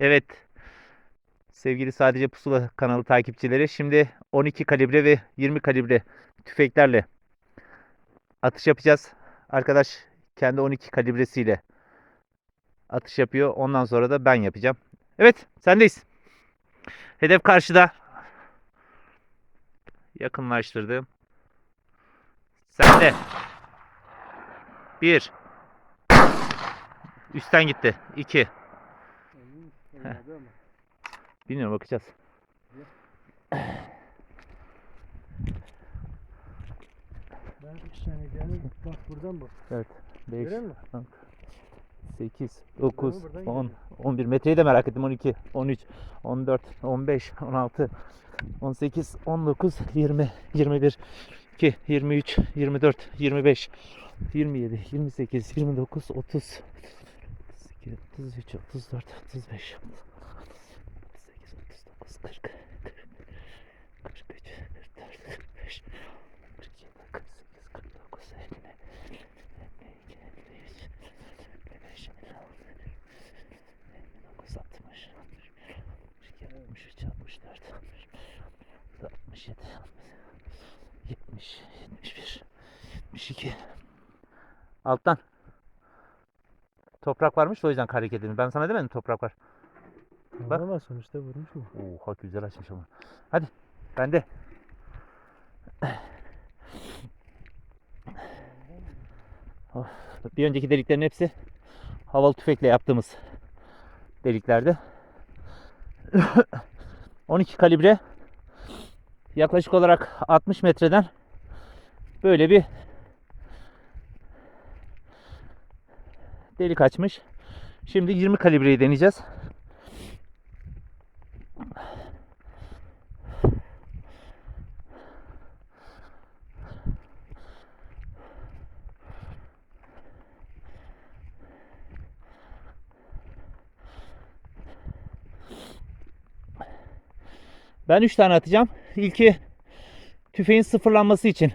Evet. Sevgili sadece Pusula kanalı takipçileri şimdi 12 kalibre ve 20 kalibre tüfeklerle atış yapacağız. Arkadaş kendi 12 kalibresiyle atış yapıyor. Ondan sonra da ben yapacağım. Evet, sendeyiz. Hedef karşıda. Yakınlaştırdım. Sende. Bir. Üstten gitti. İki. Ama. Bilmiyorum bakacağız. Ben üç tane geldim. Bak buradan bak. Evet. 5, Görüyor musun? 8, 9, buradan 10, gidiyor. 11. Metreyi de merak ettim. 12, 13, 14, 15, 16, 18, 19, 20, 21, 22, 23, 24, 25, 27, 28, 29, 30, 32, 33, 34, 35, 38, 39, 40, 41, 43, 44, 45, 47, 48, 49, 50, 52, 53, 55, 56, 59, 60, 62, 63, 64, 67, 70, 71, 72. Alttan. Toprak varmış da o yüzden hareket edin. Ben sana demedim toprak var. Bak. Ama sonuçta vurmuş mu? Oha güzel açmış ama. Hadi. Bende. Of, bir önceki deliklerin hepsi havalı tüfekle yaptığımız deliklerdi. 12 kalibre yaklaşık olarak 60 metreden böyle bir delik açmış. Şimdi 20 kalibreyi deneyeceğiz. Ben 3 tane atacağım. İlki tüfeğin sıfırlanması için.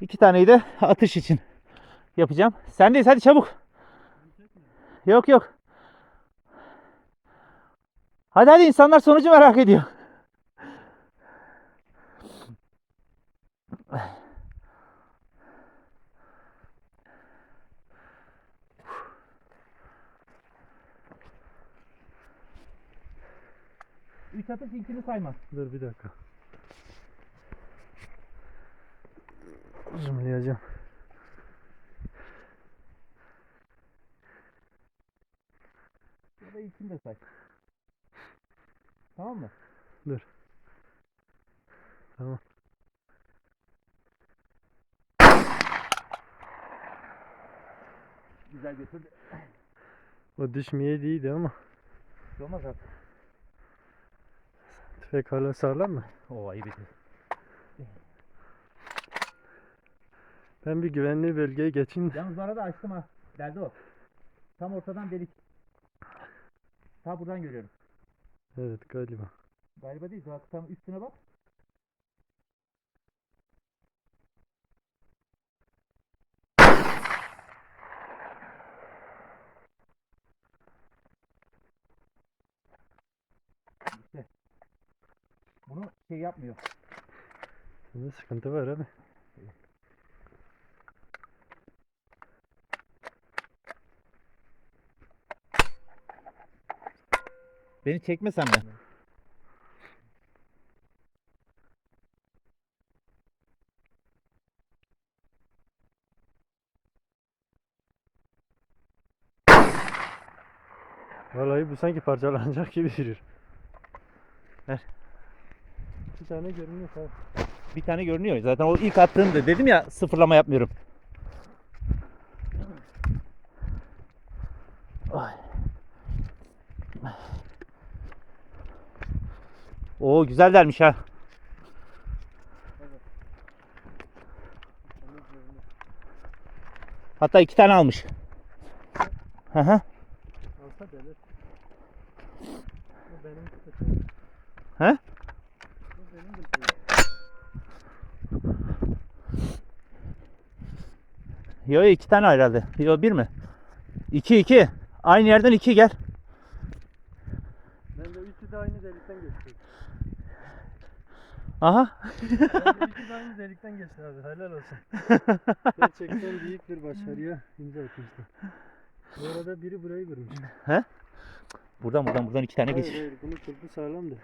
İki taneyi de atış için yapacağım. Sendeyiz hadi çabuk. Yok yok. Hadi hadi insanlar sonucu merak ediyor. Üç atış ilkini saymaz. Dur bir dakika. Zoomlayacağım. Da ilkini de say. Tamam mı? Dur. Tamam. Güzel götürdü. O düşmeye değildi ama. Bir şey olmaz artık. Tüfek hala sağlam mı? Oo ayıp ettin. Ben bir güvenli bölgeye geçeyim. Yalnız bu arada açtım ha. Geldi o. Tam ortadan delik. Ta buradan görüyorum. Evet galiba. Galiba değil. Bak tam üstüne bak. İşte. Bunu şey yapmıyor. Bunda sıkıntı var abi. Beni çekme sen de. Vallahi bu sanki parçalanacak gibi duruyor. Ver. Bir tane görünüyor. Bir tane görünüyor. Zaten o ilk attığımda dedim ya sıfırlama yapmıyorum. Oo güzel dermiş ha. Hatta iki tane almış. Hı hı. Alsa delir. Bu benim kötü. He? Bu benim kötü. Yo iki tane herhalde. Yo bir mi? İki iki. Aynı yerden iki gel. Ben de üçü de aynı delikten geçti. Aha. Aynı delikten geçti abi. Helal olsun. Gerçekten büyük bir başarıya imza atmıştı. Bu arada biri burayı vurmuş. Buradan buradan buradan iki tane Hayır geç. hayır bunun kulpu sağlamdı.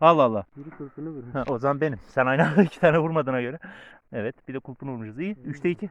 Allah Allah. Biri kulpunu vurmuş. Ha, o zaman benim. Sen aynı anda iki tane vurmadığına göre. Evet bir de kulpunu vurmuşuz. İyi. Üçte iki.